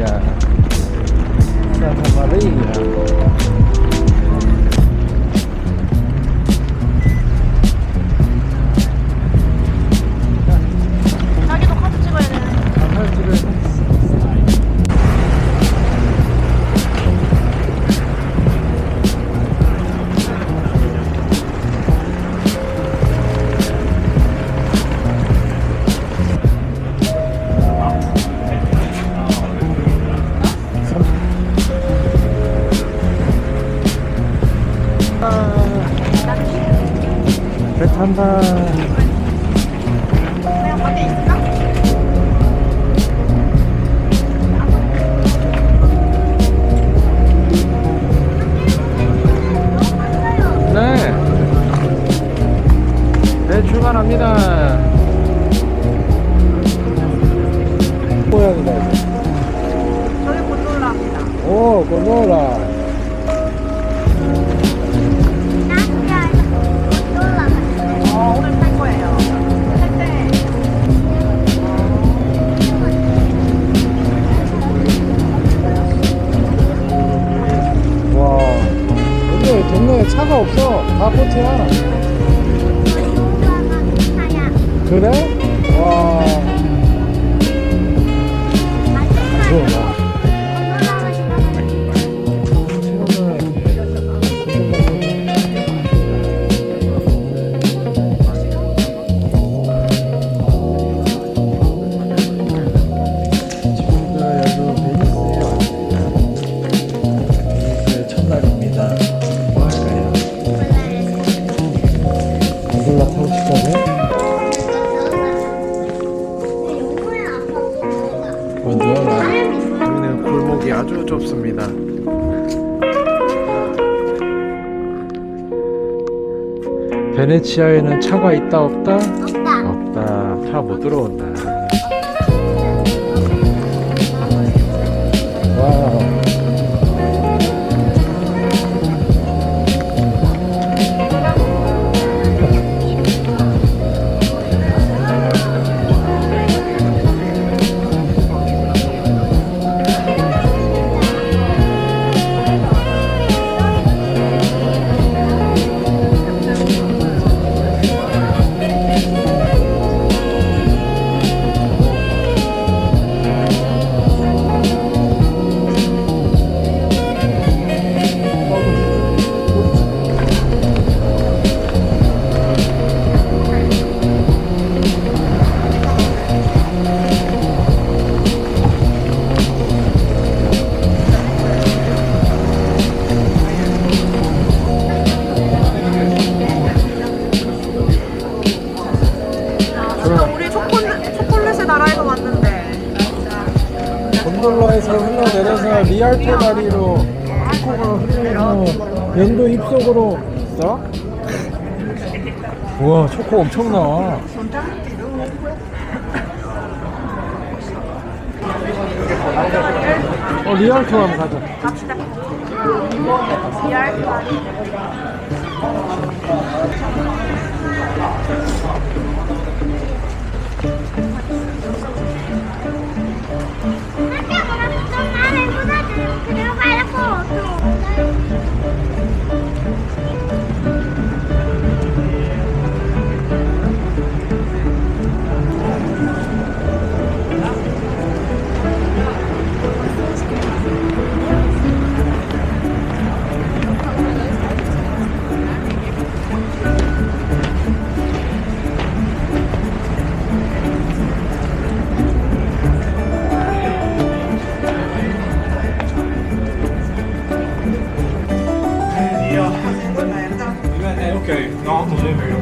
Maria. Santa Maria. 배 탄다. 네. 그래? 와. 좋아. 아주 좁습니다. 베네치아에는 차가 있다 없다? 없다. 차못 들어온다. 곤돌라에서 흘러내려서 리알토 다리로 한국으로 흘러서 연도 입속으로 써? 우와 초코 엄청 나와 어 리알토 한번 가자 갑시다. 리알 파리. é, ok. Não, não é mesmo.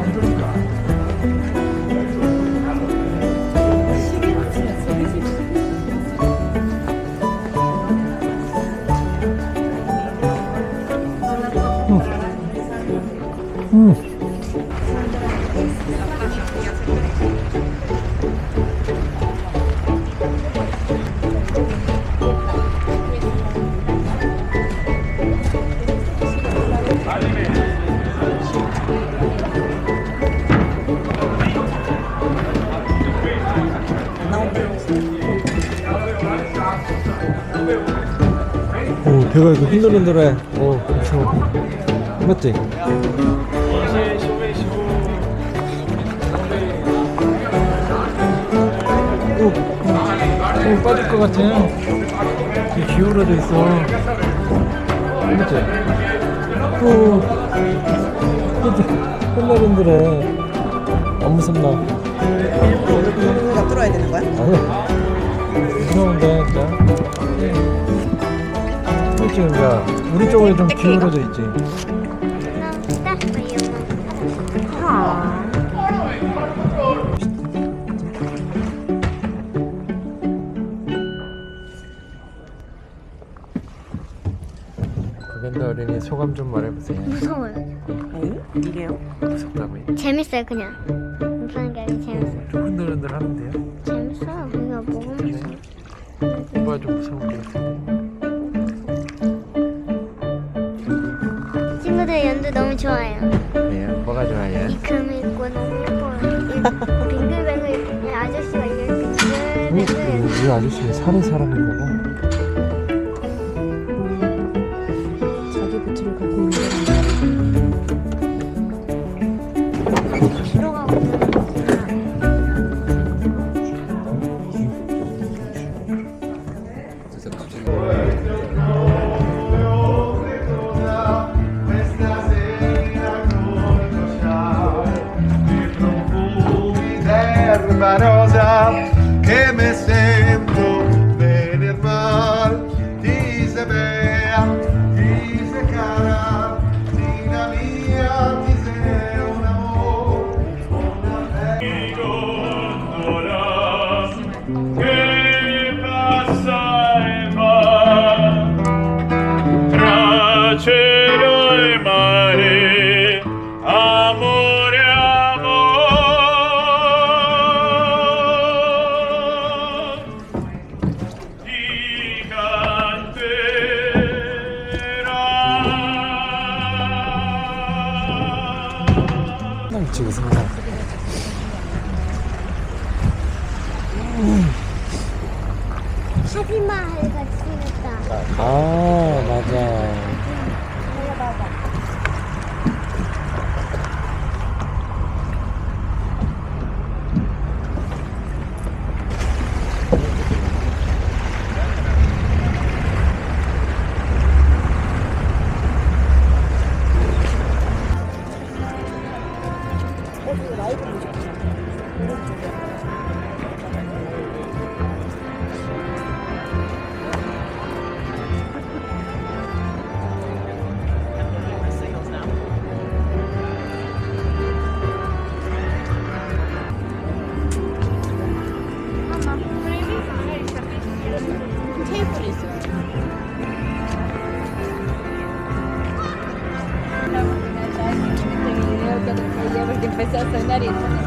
Hum. hum. 배가 이거 흔들흔들해 오 엄청 맞지? 오, 오 빠질 것 같아 이게 기울어져 있어 맞지? 오 흔들흔들해 안 무섭나? 다 뚫어야 되는 거야? 아니 무서운데 한쪽 지금이야. 우리 쪽으로 좀 기울어져 있지. 어린이 소감 좀 말해보세요. 무서워요. 이게요? 무섭다고요? 재밌어요 그냥. 무서운 게 아니라 재밌어요. 좀 흔들흔들 하는데요. 재밌어요. 그냥 먹으면. 뭔가 네. 좀 무서운 것 같은데. 저도 연두 너무 좋아요. 그래요? 네, 뭐가 좋아요? 이 금 있고 너무 예뻐요. 빙글뱅글 네, 아저씨가 이렇게 빙글뱅글. 이 아저씨는 사는 사람인가 봐. 死にそ。 라이브 보셨죠? that is.